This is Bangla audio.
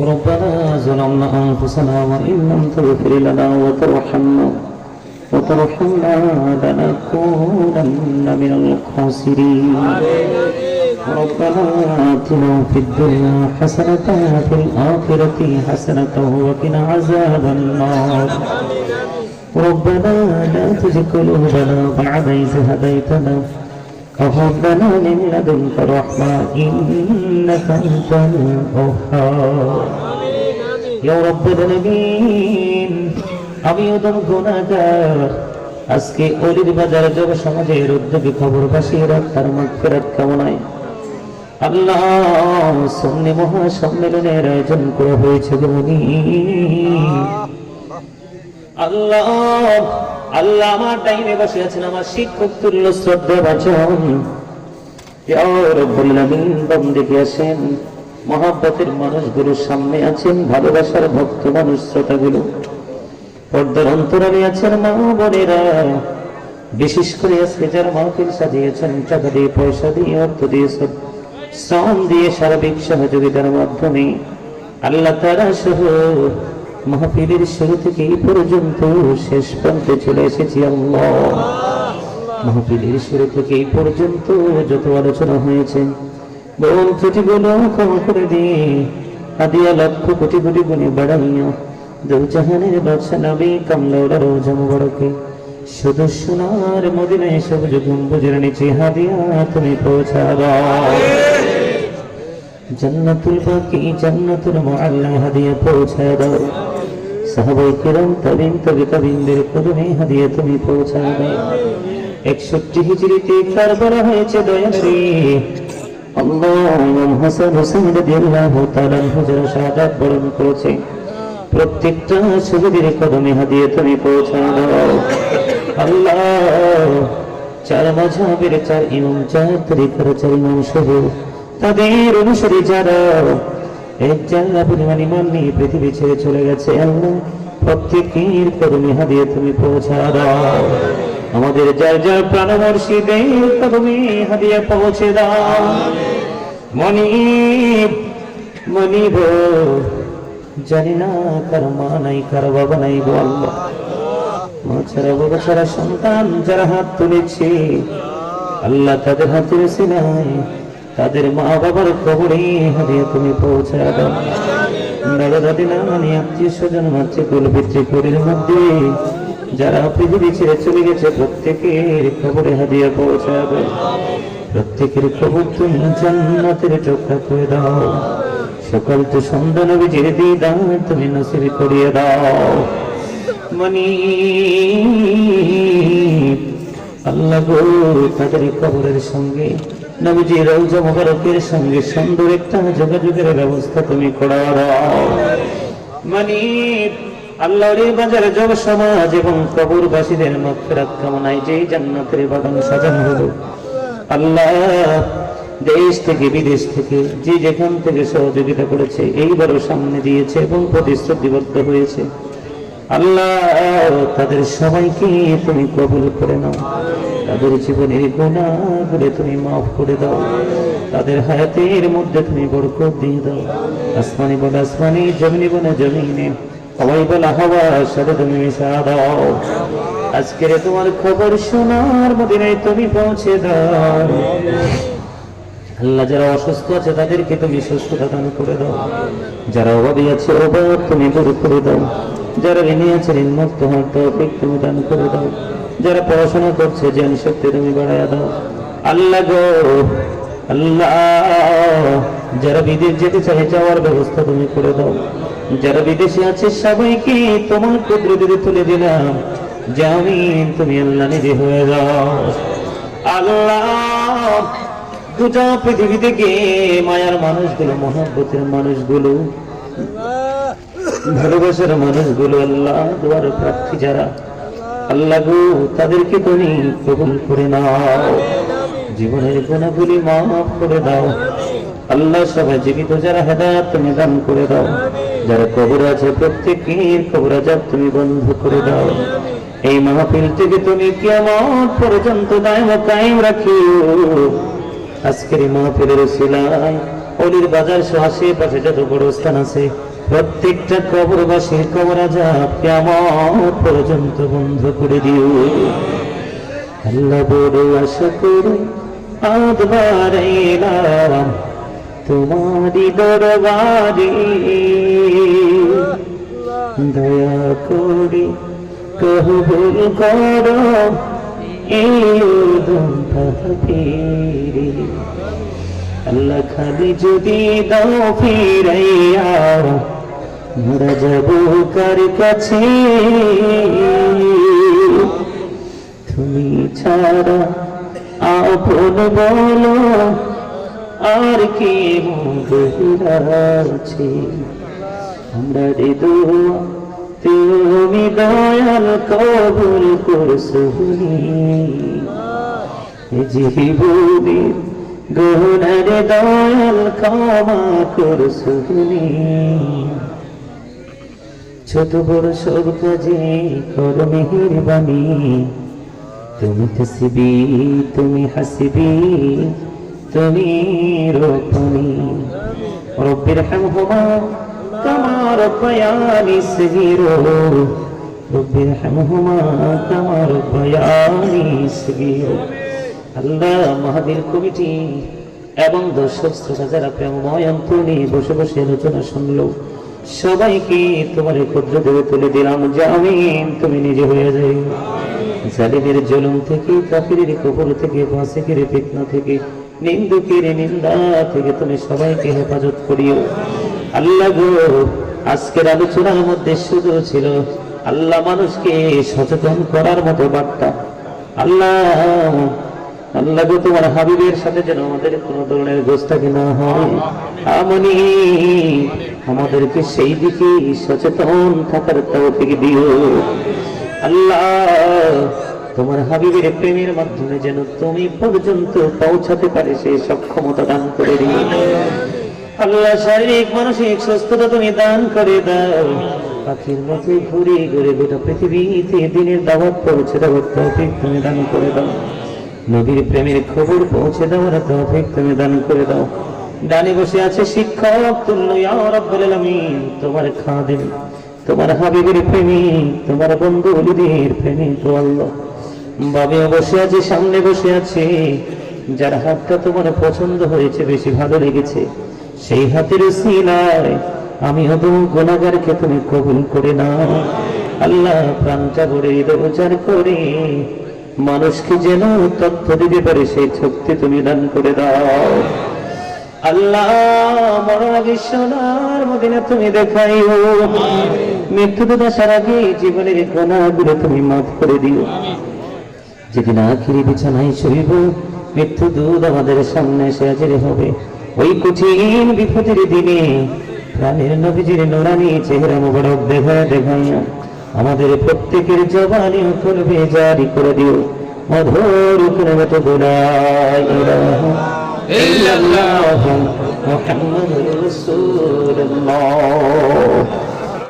ربنا ظلمنا أنفسنا وإن لم تغفر لنا وترحمنا وترحمنا لنكونن من الخاسرين. ربنا آتنا في الدنيا حسنة وفي الآخرة حسنة وقنا عذاب النار. ربنا لا تزغ قلوبنا بعد إذ هديتنا. وهب لنا من لدنك رحمة إنك أنت الوهاب يا رب العالمين আমি উদম গুণাগার আজকে অলির বাজার জগ সমাজের উদ্যোগী খবর ভাসিয়ে রাখ তার মাগফিরাত কামনায় আল্লাহ সন্নি মহা সম্মেলনের আয়োজন করা হয়েছে যেমনি আল্লাহ আল্লাহ আমার টাইমে বসে আছেন, আমার শিক্ষক তুল্য শ্রদ্ধা বাচন। বন্দিকে আসেন, মহাব্বতের মানুষগুলোর সামনে আছেন, ভালোবাসার ভক্ত মানুষ শ্রোতাগুলো। পর্দার অন্তরালে আছেন মা বোনেরা, বিশেষ করে আজকে যারা মাহফিল সাজিয়েছেন, টাকা দিয়ে, পয়সা দিয়ে, অর্থ দিয়ে, সব শ্রম দিয়ে সার্বিক সহযোগিতার মাধ্যমে। আল্লাহ তারা সহ মাহফিলের শুরু থেকে এই পর্যন্ত শেষ প্রান্তে চলে এসেছি আল্লাহ। মাহফিলের শুরু থেকে এই পর্যন্ত যত আলোচনা হয়েছে বোন ত্রুটিগুলো ক্ষমা করে হাদিয়া জান্নাতুল জান্নাতুল হাদিয়া পৌঁছায় দাও সাহাবাই কিরাম তাবিন তবে তাবিনদের কদমে হাদিয়া তুমি পৌঁছায় দাও একষট্টি হিজরিতে কারবারা হয়েছে দয়াল রে। আল্লাহ হাসান হোসেন রাদিয়াল্লাহু তাআলা হুজুর শাহাদাত বরণ করেছে। প্রত্যেকটা শহীদের কদমে হাদিয়ে তুমি পৌঁছায় আল্লাহ চার মাঝাবের চার ইমাম, চার তরিকার চার ইমাম শহীদ তাদের অনুসারী যারা এক জায়গা পরিমাণ ইমান নিয়ে পৃথিবী ছেড়ে চলে গেছে আল্লাহ প্রত্যেকের কদমে হাদিয়ে তুমি পৌঁছা দাও। আমাদের যার যার প্রাণমর্ষীদের কদমে হাদিয়ে পৌঁছে দাও। মনিব মনিব, জানি না কার মা নাই, কার বাবা নাই গো আল্লাহ। মা ছাড়া বাবা ছাড়া সন্তান যারা হাত তুলেছে, আল্লাহ তাদের হাতে নাই। তাদের মা বাবার কবরে হারিয়ে তুমি পৌঁছা দাও। দাদা দাদি না মানে আত্মীয় স্বজন মাতৃ কুল পিতৃকুলের মধ্যে যারা পৃথিবী ছেড়ে চলে গেছে, প্রত্যেকের খবরে হাদিয়া পৌঁছা প্রত্যেকের খবর তুমি জান্নাতের চোখা করে দাও। সকাল তো সন্ধ্যা নবী জেরে দিয়ে দাও তুমি নসিব করিয়ে দাও। মনি আল্লাহ গো, তাদের কবরের সঙ্গে নবীজি রৌজা মোবারকের সঙ্গে সুন্দর একটা যোগাযোগের ব্যবস্থা তুমি করা দাও মানে বাজারে জগ সমাজ এবং কবরবাসীদের কামনায় যেই জান্নাতের বাগান সাজানো হলো। আল্লাহ দেশ থেকে বিদেশ থেকে যে যেখান থেকে সহযোগিতা করেছে, এইবারও সামনে দিয়েছে এবং প্রতিশ্রুতিবদ্ধ হয়েছে। আল্লাহ, তাদের সবাইকে তুমি কবুল করে নাও। তাদের জীবনের গোনা করে তুমি মাফ করে দাও। তাদের হায়াতের মধ্যে তুমি বরকত দিয়ে দাও। আসমানি বলে আসমানি, জমিনি বলে জমিনে, হওয়াই বলে হাওয়ার সাথে তুমি মিশা দাও। আজকের তোমার খবর শোনার মদিনায় তুমি পৌঁছে দাও। আল্লাহ যারা অসুস্থ আছে তাদেরকে তুমি সুস্থতা দান করে দাও। যারা অভাবী আছে অভাব তুমি দূর করে দাও। যারা ঋণী আছে, ঋণ মুক্ত হওয়ার তৌফিক তুমি দান করে দাও। যারা পড়াশোনা করছে, জ্ঞান শক্তি তুমি বাড়াইয়া দাও। আল্লাহ গো, আল্লাহ। যারা বিদেশ যেতে চাই যাওয়ার ব্যবস্থা তুমি করে দাও। যারা বিদেশে আছে, সবাইকে তোমার কুদরতিতে তুলে দিলাম। জামিন তুমি আল্লাহ নিজে হয়ে যাও। আল্লাহ। গোটা পৃথিবী থেকে মায়ার মানুষগুলো, মহাব্বতের মানুষগুলো, ভালোবাসার মানুষগুলো, আল্লাহ দুয়ার প্রার্থী যারা, আল্লাহ গো, তাদেরকে তুমি কবুল করে নাও। জীবনের গুণাগুলি মাফ করে দাও। আল্লাহ সবাই জীবিত, যারা হেদায়ত তুমি দান করে দাও। যারা কবর আছে, প্রত্যেকের কবর আজাব তুমি বন্ধ করে দাও। এই মাহফিল থেকে তুমি কেমন পর্যন্ত দায় কায়েম রাখিও। আজকের এই মাহফিলের শিলায় অলির বাজার সহ আশেপাশে যত বড় স্থান আছে, প্রত্যেকটা কবরবাসীর কবর আজাব কেমন পর্যন্ত বন্ধ করে দিও। আল্লাহ বড় আশা করে আদবার এলাম তোমারি দরবারে। দয়া করে কবুল করো উদম ফিরে আল্লাহ খালি যদি দাও ফিরাইয়া মোরা যাব কার কাছে? তুমি ছাড়া আপন বলো, আর কি আছে? আমরা রে তুমি দয়াল কবুল করছুনি জীবনের গহনারে দয়াল ক্ষমা করছুনি ছোট বড় সব কাজে কর মেহেরবানি। তুমি তসবি, তুমি হাসবি, তুমি রোপনি। রব্বির হামহুমা রব্বায়ানি সগীরো। রব্বির হামহুমা কামা রব্বায়ানি সগীরো। আল্লাহ মাহাবীর কমিটি এবং দর্শক শ্রোতা যারা প্রেমময় অন্তরে বসে বসে আলোচনা শুনলো সবাইকে তোমার ক্ষুদ্র দেবে তুলে দিলাম যে আমি তুমি নিজে হয়ে যাই জালিমের জলম থেকে কাফিরের কবর থেকে ফাসিকের ফিতনা থেকে নিন্দুকের নিন্দা থেকে তুমি সবাইকে হেফাজত করিও। আল্লাহ গো, আজকের আলোচনার মধ্যে শুধু ছিল আল্লাহ মানুষকে সচেতন করার মতো বার্তা। আল্লাহ আল্লাহ গো, তোমার হাবিবের সাথে যেন আমাদের কোনো ধরনের গোস্তাকি না হয়। আমাদেরকে সেই দিকে সচেতন থাকার তৌফিক দিও। আল্লাহ, তোমার হাবিবের প্রেমের মাধ্যমে যেন তুমি পর্যন্ত পৌঁছাতে পারে সেই সক্ষমতা দান করে দিও। আল্লাহ শারীরিক, মানসিক সুস্থতা তুমি দান করে দাও। পাখির মতো ঘুরে ঘুরে গোটা পৃথিবীতে দিনের দাওয়াত পৌঁছে দেওয়ার তৌফিক তুমি দান করে দাও। নবীর প্রেমের খবর পৌঁছে দেওয়ার তৌফিক তুমি দান করে দাও। ডানে বসে আছে শিক্ষক, তুল্য তোমার খাদেম, তোমার হাবিবের প্রেমী, তোমার বন্ধু অলিদের প্রেমী তো আল্লাহ। বাবে বসে আছে, সামনে বসে আছে। যার হাতটা তোমার পছন্দ হয়েছে, বেশি ভালো লেগেছে। সেই হাতের সিলায় আমি হব গোনাগারকে তুমি কবুল করে না আল্লাহ প্রাণটা ভরে রোজার করে মানুষকে যেন তথ্য দিতে পারে সেই শক্তি তুমি দান করে দাও। আল্লাহ মরার আগে সোনার মদিনা তুমি দেখাইও। মৃত্যু তো আসার আগে জীবনের গোনাগুলো তুমি মাফ করে দিও। যেদিন আখিরি বিছানায় শরীব মৃত্যু দুধ আমাদের সামনে এসে হাজির হবে। ওই কঠিন বিপদের দিনে প্রাণের নবীজির নোরানি চেহারা মোবারক দেখা দেখাইয়া আমাদের প্রত্যেকের জবানি করবে জারি করে দিও। মধুর মতো গোড়াই ইল্লাল্লাহ মুহাম্মাদুর